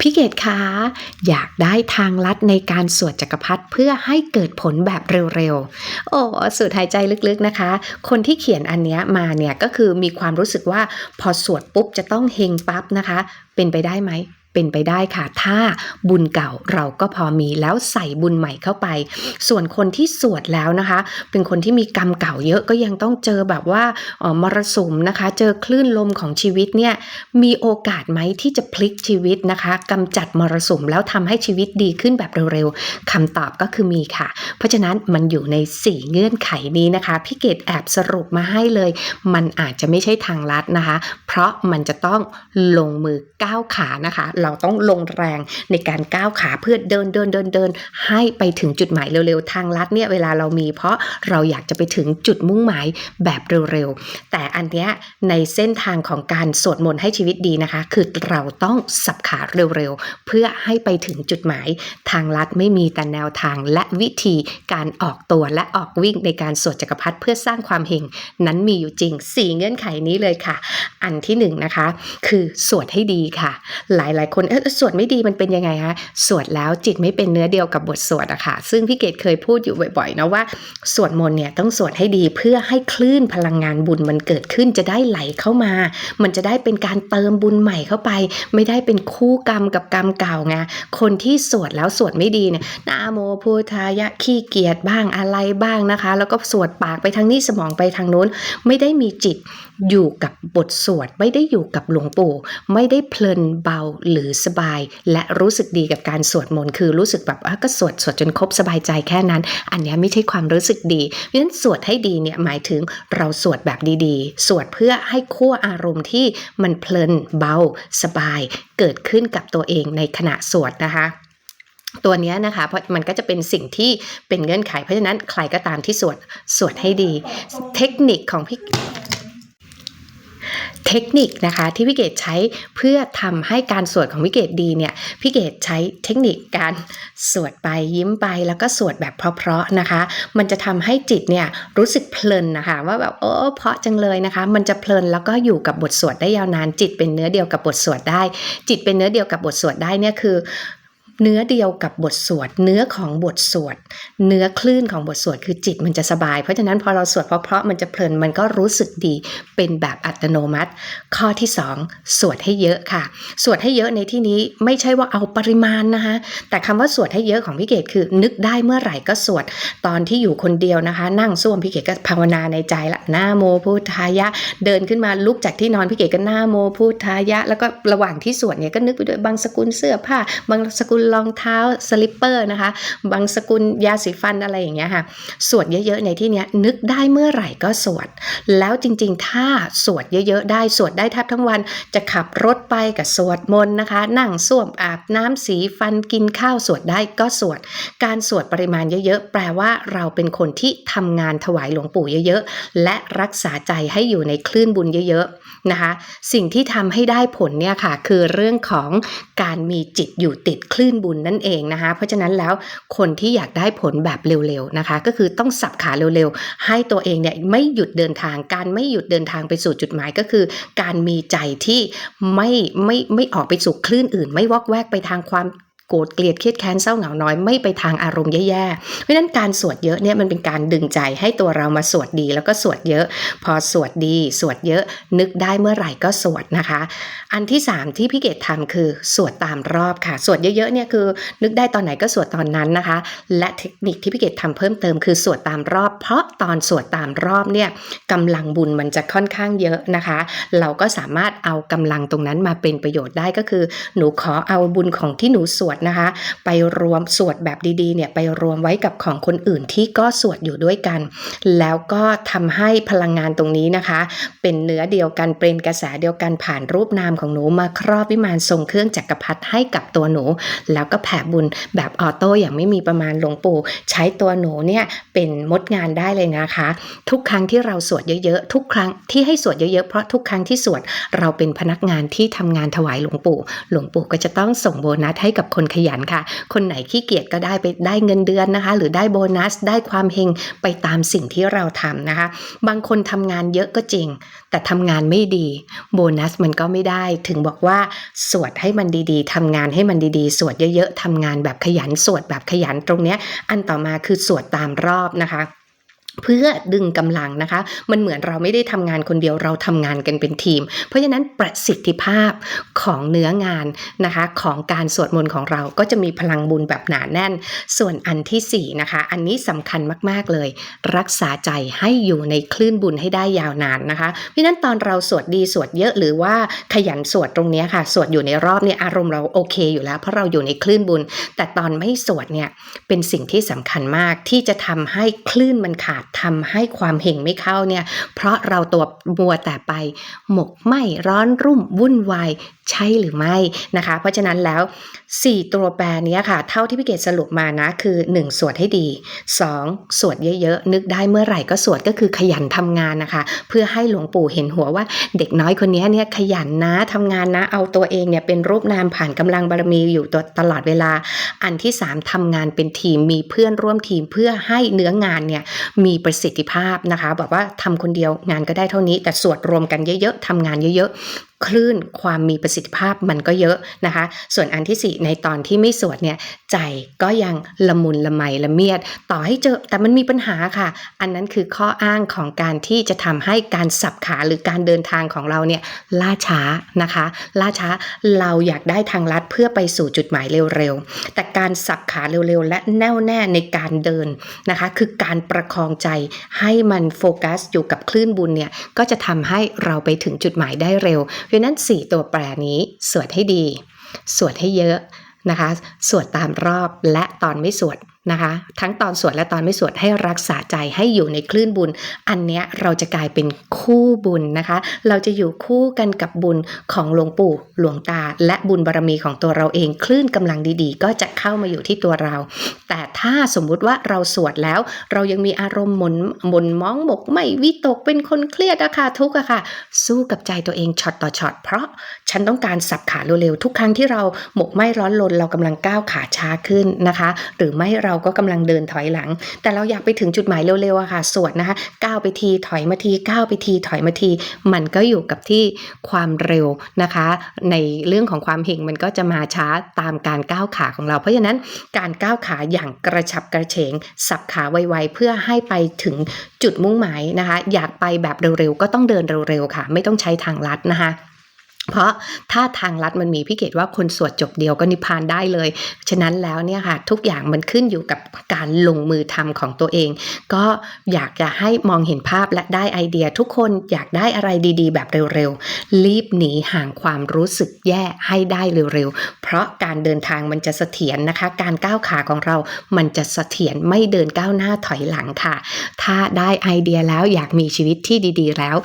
พี่เกดคะ อยากได้ทางลัดในการสวดจักรพรรดิเพื่อให้เกิดผลแบบเร็วๆ โอ้สูดหายใจลึกๆนะคะ คนที่เขียนอันเนี้ยมาเนี่ยก็คือมีความรู้สึกว่าพอสวดปุ๊บจะต้องเฮงปั๊บนะคะ เป็นไปได้ไหม เป็นไปได้ค่ะ ถ้าบุญเก่าเราก็พอมีแล้วใส่บุญใหม่เข้าไป ส่วนคนที่สวดแล้วนะคะ เป็นคนที่มีกรรมเก่าเยอะก็ยังต้องเจอแบบว่าออมรสุมนะคะ เจอคลื่นลมของชีวิตเนี่ยมีโอกาสไหมที่จะพลิกชีวิตนะคะกำจัดมรสุมแล้วทำให้ชีวิตดีขึ้นแบบเร็วๆคำตอบก็คือมีค่ะ เพราะฉะนั้นมันอยู่ใน 4 เงื่อนไขนี้นะคะพี่เกดแอบสรุปมาให้เลย มันอาจจะไม่ใช่ทางลัดนะคะ เพราะมันจะต้องลงมือก้าวขานะคะเราต้องลงแรงในการก้าวขาเพื่อเดินเดินเดินเดินให้ไปถึงจุดหมายเร็วๆ ทางลัดเนี่ยเวลาเรามี เพราะเราอยากจะไปถึงจุดมุ่งหมายแบบเร็วๆ แต่อันเนี้ยในเส้นทางของการสวดมนต์ให้ชีวิตดีนะคะ คือเราต้องสับขาเร็วๆ เพื่อให้ไปถึงจุดหมาย ทางลัดไม่มีแต่แนวทางและวิธีการออกตัวและออกวิ่งในการสวดจักรพรรดิเพื่อสร้างความเฮงนั้นมีอยู่จริง 4 เงื่อนไขนี้เลยค่ะ อันที่หนึ่งนะคะคือสวดให้ดีค่ะ หลายคนเอ๊ะสวดไม่ดีมันเป็นยังไงคะสวดแล้วจิตไม่เป็นเนื้อเดียวกับบทสวดอะค่ะ ซึ่งพี่เกดเคยพูดอยู่บ่อยๆนะว่าสวดมนต์เนี่ยต้องสวดให้ดีเพื่อให้คลื่นพลังงานบุญมันเกิดขึ้นจะได้ไหลเข้ามา มันจะได้เป็นการเติมบุญใหม่เข้าไป ไม่ได้เป็นคู่กรรมกับกรรมเก่าไงคนที่สวดแล้วสวดไม่ดีเนี่ยนะโมพุทธายะขี้เกียจบ้างอะไรบ้างนะคะ แล้วก็สวดปากไปทางนี้สมองไปทางโน้น ไม่ได้มีจิตอยู่กับบทสวด ไม่ได้อยู่กับหลวงปู่ ไม่ได้เพลินเบาหรือสบายและรู้สึกดีกับการสวดมนต์คือรู้สึกแบบอะก็สวดสวดจนครบสบายใจแค่นั้น อันนี้ไม่ใช่ความรู้สึกดีเพราะฉะนั้นสวดให้ดีเนี่ยหมายถึงเราสวดแบบดีๆ สวดเพื่อให้ขั้วอารมณ์ที่มันเพลินเบา สบาย เกิดขึ้นกับตัวเองในขณะสวดนะคะตัวนี้นะคะเพราะมันก็จะเป็นสิ่งที่เป็นเงื่อนไข เพราะฉะนั้นใครก็ตามที่สวดสวดให้ดี เทคนิคของพี่ เทคนิคนะคะที่พี่เกดใช้เพื่อทำให้การสวดของพี่เกดดีเนี่ยพี่เกดใช้เทคนิคการสวดไปยิ้มไปแล้วก็สวดแบบเพราะๆนะคะ มันจะทำให้จิตเนี่ยรู้สึกเพลินนะคะ ว่าแบบโอ้เพราะจังเลยนะคะ มันจะเพลินแล้วก็อยู่กับบทสวดได้ยาวนานจิตเป็นเนื้อเดียวกับบทสวดได้ จิตเป็นเนื้อเดียวกับบทสวดได้เนี่ยคือ เนื้อเดียวกับบทสวด เนื้อของบทสวด เนื้อคลื่นของบทสวดคือจิตมันจะสบาย เพราะฉะนั้นพอเราสวดเพราะๆมันจะเพลินมันก็รู้สึกดีเป็นแบบอัตโนมัติ ข้อที่ 2 สวดให้เยอะค่ะ สวดให้เยอะในที่นี้ไม่ใช่ว่าเอาปริมาณนะคะ แต่คำว่าสวดให้เยอะของพี่เกดคือ นึกได้เมื่อไหร่ก็สวดตอนที่อยู่คนเดียวนะคะ นั่งส้วมพี่เกดก็ภาวนาในใจละหน้าโมพุทธายะ เดินขึ้นมาลุกจากที่นอนพี่เกดก็หน้าโมพุทธายะ แล้วก็ระหว่างที่สวดเนี่ยก็นึกไปด้วยบางสกุลเสื้อผ้า บางสกุลรองเท้าสลิปเปอร์นะคะ บางสกุลยาสีฟันอะไรอย่างเงี้ยค่ะ สวดเยอะๆในที่เนี้ยนึกได้เมื่อไหร่ก็สวด แล้วจริงๆ ถ้าสวดเยอะๆ ได้สวดได้แทบทั้งวันจะขับรถไปกับสวดมนต์นะคะ นั่งส้วมอาบน้ำสีฟันกินข้าวสวดได้ก็สวด การสวดปริมาณเยอะๆ แปลว่าเราเป็นคนที่ทำงานถวายหลวงปู่เยอะๆ และรักษาใจให้อยู่ในคลื่นบุญเยอะๆนะคะ สิ่งที่ทำให้ได้ผลเนี่ยค่ะ คือเรื่องของการมีจิตอยู่ติดคลื่นบุญนั่นเองนะคะ เพราะฉะนั้นแล้วคนที่อยากได้ผลแบบเร็วๆนะคะ ก็คือต้องสับขาเร็วๆ ให้ตัวเองเนี่ยไม่หยุดเดินทาง การไม่หยุดเดินทางไปสู่จุดหมายก็คือ การมีใจที่ไม่ไม่ไม่ออกไปสู่คลื่นอื่น ไม่วอกแวกไปทางความ โกรธเกลียดเครียดแค้นเศร้าเหงาน้อยไม่ไปทางอารมณ์แย่ๆ เพราะฉะนั้นการสวดเยอะเนี่ยมันเป็นการดึงใจให้ตัวเรามาสวดดี แล้วก็สวดเยอะ พอสวดดีสวดเยอะนึกได้เมื่อไหร่ก็สวดนะคะ อันที่ 3 ที่พี่เกดทำคือสวดตามรอบค่ะ สวดเยอะๆเนี่ยคือนึกได้ตอนไหนก็สวดตอนนั้นนะคะ และเทคนิคที่พี่เกดทำเพิ่มเติมคือสวดตามรอบ เพราะตอนสวดตามรอบเนี่ยกำลังบุญมันจะค่อนข้างเยอะนะคะ เราก็สามารถเอากำลังตรงนั้นมาเป็นประโยชน์ได้ก็คือ หนูขอเอาบุญของที่หนูสวดนะคะ ไปรวมสวดแบบดีๆเนี่ยไปรวมไว้กับของคนอื่นที่ก็สวดอยู่ด้วยกัน แล้วก็ทำให้พลังงานตรงนี้นะคะ เป็นเนื้อเดียวกันเป็นกระแสเดียวกันผ่านรูปนามของหนูมาครอบวิมานทรงเครื่องจักรพรรดิให้กับตัวหนู แล้วก็แผ่บุญแบบออโต้อย่างไม่มีประมาณหลวงปู่ ใช้ตัวหนูเนี่ยเป็นมดงานได้เลยนะคะ ทุกครั้งที่เราสวดเยอะๆทุกครั้งที่ให้สวดเยอะๆเพราะทุกครั้งที่สวดเราเป็นพนักงานที่ทำงานถวายหลวงปู่ หลวงปู่ก็จะต้องส่งโบนัสให้กับคนขยันค่ะ คนไหนขี้เกียจก็ได้ไปได้เงินเดือนนะคะ หรือได้โบนัสได้ความเฮงไปตามสิ่งที่เราทำนะคะ บางคนทำงานเยอะก็จริง แต่ทำงานไม่ดี โบนัสมันก็ไม่ได้ถึงบอกว่าสวดให้มันดีๆทำงานให้มันดีๆ สวดเยอะๆทำงานแบบขยันสวดแบบขยันตรงเนี้ยอันต่อมาคือสวดตามรอบนะคะ เพื่อดึงกำลังนะคะ มันเหมือนเราไม่ได้ทำงานคนเดียวเราทำงานกันเป็นทีม เพราะฉะนั้นประสิทธิภาพของเนื้องานนะคะ ของการสวดมนต์ของเราก็จะมีพลังบุญแบบหนาแน่น ส่วนอันที่สี่นะคะ อันนี้สำคัญมากๆเลย รักษาใจให้อยู่ในคลื่นบุญให้ได้ยาวนานนะคะ เพราะฉะนั้นตอนเราสวดดีสวดเยอะหรือว่าขยันสวดตรงนี้ค่ะ สวดอยู่ในรอบเนี่ยอารมณ์เราโอเคอยู่แล้ว เพราะเราอยู่ในคลื่นบุญ แต่ตอนไม่สวดเนี่ยเป็นสิ่งที่สำคัญมากที่จะทำให้คลื่นมันขาดทำให้ความเห่งไม่เข้าเนี่ย เพราะเราตัวมัวแต่ไป หมกไหมร้อนรุ่มวุ่นวายใช่หรือไม่นะคะ เพราะฉะนั้นแล้ว 4 ตัวแปรนี้ค่ะ เท่าที่พี่เกดสรุปมานะ คือ 1 สวดให้ดี 2 สวดเยอะๆ นึกได้เมื่อไหร่ก็สวดก็คือขยันทำงานนะคะ เพื่อให้หลวงปู่เห็นหัวว่า เด็กน้อยคนนี้เนี่ยขยันนะทำงานนะ เอาตัวเองเนี่ยเป็นรูปนามผ่านกำลังบารมีอยู่ตัวตลอดเวลา อันที่ 3ทำงานเป็นทีมมีเพื่อนร่วมทีมเพื่อให้เนื้องานเนี่ยมีีประสิทธิภาพนะคะ แบบว่าทำคนเดียวงานก็ได้เท่านี้ แต่สวดรวมกันเยอะๆทำงานเยอะๆ คลื่นความมีประสิทธิภาพมันก็เยอะนะคะ ส่วนอันที่ 4 ในตอนที่ไม่สวดเนี่ยใจก็ยังละมุนละไมละเมียด ต่อให้เจอแต่มันมีปัญหาค่ะ อันนั้นคือข้ออ้างของการที่จะทำให้การสับขาหรือการเดินทางของเราเนี่ยล่าช้านะคะ ล่าช้าเราอยากได้ทางลัดเพื่อไปสู่จุดหมายเร็วๆ แต่การสับขาเร็วๆ และแน่วแน่ในการเดินนะคะ คือการประคองใจให้มันโฟกัสอยู่กับคลื่นบุญเนี่ยก็จะทำให้เราไปถึงจุดหมายได้เร็วเพราะนั้น 4 ตัวแปรนี้สวดให้ดี สวดให้เยอะนะคะ สวดตามรอบและตอนไม่สวด นะคะ ทั้งตอนสวดและตอนไม่สวดให้รักษาใจให้อยู่ในคลื่นบุญ อันเนี้ยเราจะกลายเป็นคู่บุญนะคะ เราจะอยู่คู่กันกับบุญของหลวงปู่หลวงตา และบุญบารมีของตัวเราเองคลื่นกำลังดีๆ ก็จะเข้ามาอยู่ที่ตัวเรา แต่ถ้าสมมุติว่าเราสวดแล้ว เรายังมีอารมณ์หมนหมนมองหมกไม่วิตกเป็นคนเครียดอะค่ะทุกอะค่ะ สู้กับใจตัวเองช็อตต่อช็อตเพราะฉันต้องการสับขาเร็วๆทุกครั้งที่เราหมกไหม้ร้อนรนเรากำลังก้าวขาช้าขึ้นนะคะ หรือไม่เราราก็กำลังเดินถอยหลัง แต่เราอยากไปถึงจุดหมายเร็วๆอะค่ะสวดนะคะก้าวไปทีถอยมาทีก้าวไปทีถอยมาที มันก็อยู่กับที่ความเร็วนะคะ ในเรื่องของความเห่งมันก็จะมาช้าตามการก้าวขาของเรา เพราะฉะนั้นการก้าวขาอย่างกระฉับกระเฉง สับขาไวๆเพื่อให้ไปถึงจุดมุ่งหมายนะคะ อยากไปแบบเร็วๆก็ต้องเดินเร็วๆค่ะ ไม่ต้องใช้ทางลัดนะคะ เพราะถ้าทางลัดมันมีพี่เกดว่าคนสวดจบเดียวก็นิพพานได้เลย ฉะนั้นแล้วเนี่ยค่ะทุกอย่างมันขึ้นอยู่กับการลงมือทำของตัวเอง ก็อยากจะให้มองเห็นภาพและได้ไอเดียทุกคนอยากได้อะไรดีๆ แบบเร็วๆ รีบหนีห่างความรู้สึกแย่ให้ได้เร็วๆ เพราะการเดินทางมันจะเสถียรนะคะ การก้าวขาของเรา มันจะเสถียรไม่เดินก้าวหน้าถอยหลังค่ะ ถ้าได้ไอเดียแล้วอยากมีชีวิตที่ดีๆ แล้ว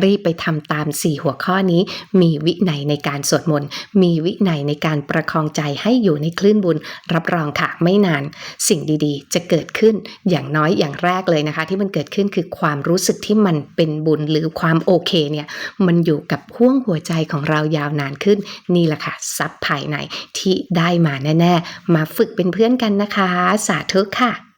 รีบไปทำตาม 4 หัวข้อนี้มีวินัยในการสวดมนต์ มีวินัยในการประคองใจให้อยู่ในคลื่นบุญ รับรองค่ะไม่นาน สิ่งดีๆ จะเกิดขึ้นอย่างน้อยอย่างแรกเลยนะคะ ที่มันเกิดขึ้นคือความรู้สึกที่มันเป็นบุญหรือความโอเคเนี่ยมันอยู่กับห่วงหัวใจของเรายาวนานขึ้น นี่แหละค่ะทรัพย์ภายในที่ได้มาแน่ ๆ มาฝึกเป็นเพื่อนกันนะคะ สาธุค่ะ